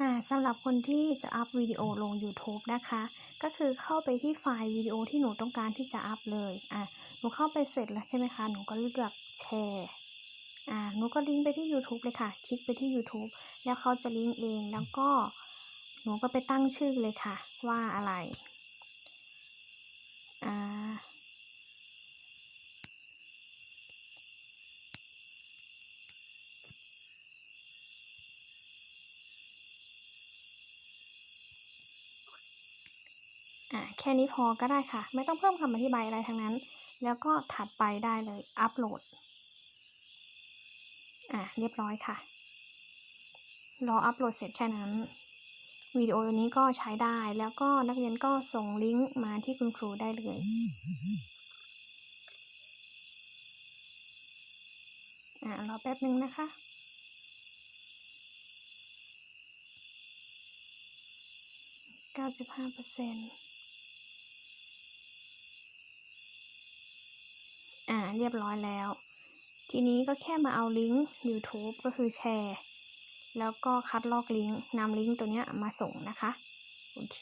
อ่าสำหรับคนที่จะอัพวิดีโอลงยูทูบนะคะ ก็คือเข้าไปที่ไฟล์วิดีโอที่หนูต้องการที่จะอัพเลยอ่าหนูเข้าไปเสร็จแล้วใช่ไหมคะ หนูก็เลือกแชร์อ่าหนูก็ลิงก์ไปที่ YouTube เลยค่ะ คลิกไปที่ YouTube แล้วเขาจะลิงก์เอง แล้วก็หนูก็ไปตั้งชื่อเลยค่ะ ว่าอะไรอ่า อ่าแค่นี้พอก็ได้ค่ะ ไม่ต้องเพิ่มคำอธิบายอะไรทั้งนั้น แล้วก็ถัดไปได้เลยอัปโหลดอ่าเรียบร้อยค่ะ รออัปโหลดเสร็จแค่นั้นวิดีโอนี้ก็ใช้ได้แล้วก็นักเรียนก็ส่งลิงก์มาที่คุณครูได้เลยอ่ารอแป๊บนึงนะคะเก้าสิบห้าเปอร์เซ็นต์ อ่าเรียบร้อยแล้ว ทีนี้ก็แค่มาเอาลิงก์ YouTube ก็คือแชร์ แล้วก็คัดลอกลิงก์นำลิงก์ตัวนี้มาส่งนะคะ โอเค